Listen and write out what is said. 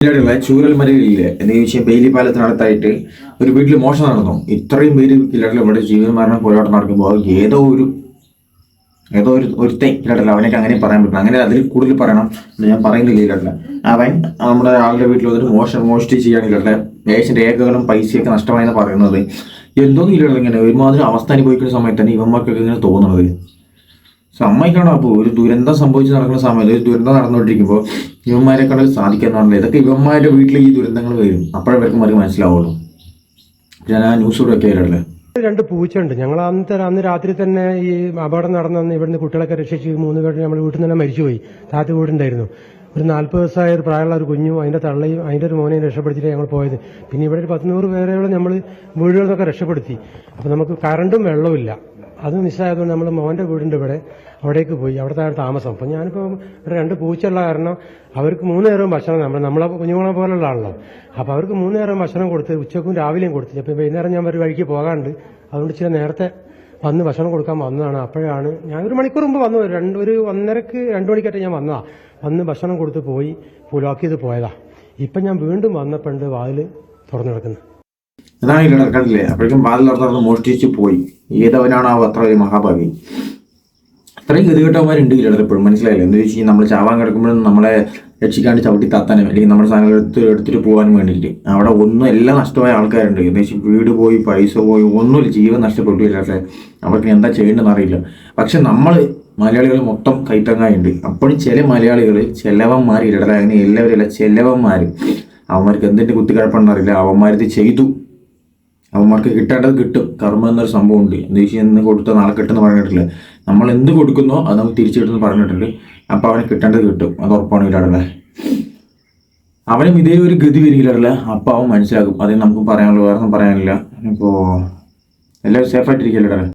ിലുള്ള ചൂരൽമലയിലെ എന്ന് ചോദിച്ചാൽ ബെയിലി പാലത്തിനടുത്തായിട്ട് ഒരു വീട്ടിൽ മോഷണം നടന്നു. ഇത്രയും പേര് ഇല്ലാട്ടിൽ ഇവിടെ ജീവൻ മരണം പോരാട്ടം നടക്കുമ്പോൾ ഏതോ ഒരു ഏതോ ഒരു ഒരുത്തൻ ഇല്ലാട്ടില്ല അവനൊക്കെ അങ്ങനെ പറയാൻ പറ്റില്ല അങ്ങനെ അതിൽ കൂടുതൽ പറയണം ഞാൻ പറയുന്നില്ല ഇല്ലാട്ടില്ല അവൻ നമ്മുടെ ആളുടെ വീട്ടിൽ വന്നിട്ട് മോഷണം മോഷ്ടി ചെയ്യാൻ കില്ലറില്ല ഏകദേശം രേഖകളും പൈസയൊക്കെ നഷ്ടമായെന്ന് പറയുന്നത്. എന്തോന്നും ഇല്ലാട്ടില്ല ഇങ്ങനെ ഒരുമാതിരി അവസ്ഥ അനുഭവിക്കുന്ന സമയത്ത് തന്നെ ഇവന്മാർക്കൊക്കെ ഇങ്ങനെ തോന്നുന്നത്. സമ്മതിക്കണം അപ്പോൾ ഒരു ദുരന്തം സംഭവിച്ച് നടക്കുന്ന സമയത്ത് ഒരു ദുരന്തം നടന്നുകൊണ്ടിരിക്കുമ്പോൾ ഇവന്മാരെ കണ്ട് സാധിക്കാന്ന് പറഞ്ഞാൽ ഇതൊക്കെ ഇവന്മാരുടെ വീട്ടിൽ ഈ ദുരന്തങ്ങൾ വരും. അപ്പോഴേ അവർക്ക് മനസ്സിലാവുള്ളൂ. ഞാൻ ആ ന്യൂസ് കൂടെ ഒക്കെ ആയിട്ടല്ലേ രണ്ട് പൂച്ചയുണ്ട് ഞങ്ങൾ അന്നത്തെ അന്ന് രാത്രി തന്നെ ഈ അപകടം നടന്ന ഇവിടുന്ന് കുട്ടികളൊക്കെ രക്ഷിച്ച് മൂന്ന് പേര് നമ്മൾ വീട്ടിൽ നിന്ന് തന്നെ മരിച്ചുപോയി. താത്തി വീടുണ്ടായിരുന്നു. ഒരു നാൽപ്പത് ദിവസമായ ഒരു പ്രായമുള്ള ഒരു കുഞ്ഞും അതിന്റെ തള്ളയും അതിന്റെ ഒരു മോനെയും രക്ഷപ്പെടുത്തിയിട്ട് ഞങ്ങൾ പോയത്. പിന്നെ ഇവിടെ ഒരു പത്തുനൂറ് പേരെയുള്ള നമ്മൾ വീടുകളിൽ നിന്നൊക്കെ രക്ഷപ്പെടുത്തി. അപ്പൊ നമുക്ക് കറണ്ടും വെള്ളവും ഇല്ല. അത് മിസ്സായതുകൊണ്ട് നമ്മൾ മോന്റെ വീടുണ്ട് ഇവിടെ അവിടേക്ക് പോയി. അവിടുത്തെ താമസം. അപ്പൊ ഞാനിപ്പോ ഇവിടെ രണ്ട് പൂച്ചയുള്ള കാരണം അവർക്ക് മൂന്ന് നേരവും ഭക്ഷണം നമ്മൾ നമ്മളെ കുഞ്ഞുങ്ങളെ പോലുള്ള ആണല്ലോ അപ്പൊ അവർക്ക് മൂന്ന് നേരം ഭക്ഷണം കൊടുത്ത് ഉച്ചക്കും രാവിലെയും കൊടുത്തു. അപ്പൊ വൈകുന്നേരം ഞാൻ ഒരു വഴിക്ക് പോകാണ്ട് അതുകൊണ്ട് ഇച്ചിരി നേരത്തെ വന്ന് ഭക്ഷണം കൊടുക്കാൻ വന്നതാണ്. അപ്പോഴാണ് ഞാൻ ഒരു മണിക്കൂർ മുമ്പ് വന്നു. രണ്ട് ഒരു ഒന്നരക്ക് രണ്ടു മണിക്കായിട്ട് ഞാൻ വന്നതാ. വന്ന് ഭക്ഷണം കൊടുത്ത് പോയി ലോക്ക് പോയതാ. ഇപ്പൊ ഞാൻ വീണ്ടും വന്നപ്പോണ്ട് വാതിൽ തുറന്നു കിടക്കുന്നത് അതാണ് കണ്ടില്ലേ? അപ്പോഴേക്കും വാതിൽ മോഷ്ടിച്ച് പോയി. ഏതവനാണോ അത്ര വലിയ മഹാഭാവി അത്രയും ഗതികെട്ടവന്മാരുണ്ട് ഇല്ലടത്ത് എപ്പോഴും മനസ്സിലായില്ല? എന്ന് വെച്ച് കഴിഞ്ഞാൽ നമ്മൾ ചാവാൻ കിടക്കുമ്പോഴും നമ്മളെ രക്ഷിക്കാണ്ട് ചവിട്ടി താത്താനും അല്ലെങ്കിൽ നമ്മുടെ സാധനങ്ങൾ എടുത്ത് എടുത്തിട്ട് പോകാനും വേണ്ടിയിട്ട്. അവിടെ ഒന്നും എല്ലാം നഷ്ടമായ ആൾക്കാരുണ്ട്. എന്ന് വെച്ചാൽ വീട് പോയി പൈസ പോയി ഒന്നുമില്ല. ജീവൻ നഷ്ടപ്പെട്ടു ഇല്ലാതെ അവർക്ക് എന്താ ചെയ്യേണ്ടതെന്ന് അറിയില്ല. പക്ഷെ നമ്മൾ മലയാളികൾ മൊത്തം കൈത്തങ്ങായുണ്ട്. അപ്പോഴും ചില മലയാളികൾ ചെലവന്മാർ ഇടടാ അങ്ങനെ എല്ലാവരും ചെലവന്മാർ അവന്മാർക്ക് എന്തിന്റെ കുത്തിക്കഴപ്പെന്ന് അറിയില്ല. അവന്മാരിത് ചെയ്തു. അവന്മാർക്ക് കിട്ടേണ്ടത് കിട്ടും. കർമ്മം എന്നൊരു സംഭവം ഉണ്ട് എന്താ എന്ന് കൊടുത്താൽ കൊടുത്ത നാളെ കിട്ടുമെന്ന് പറഞ്ഞിട്ടില്ല. നമ്മൾ എന്ത് കൊടുക്കുന്നോ അത് നമുക്ക് തിരിച്ചു കിട്ടുമെന്ന് പറഞ്ഞിട്ടുണ്ട്. അപ്പോൾ അവന് കിട്ടേണ്ടത് കിട്ടും. അത് ഉറപ്പാണ് ഇല്ലാടല്ലേ അവനും ഇതേ ഒരു ഗതി വരികയില്ല അപ്പോൾ അവൻ മനസ്സിലാക്കും. അതേ നമുക്ക് പറയാനുള്ളൂ വേറെ ഒന്നും പറയാനില്ല. ഇപ്പോൾ എല്ലാവരും സേഫായിട്ടിരിക്കില്ലടല്ലേ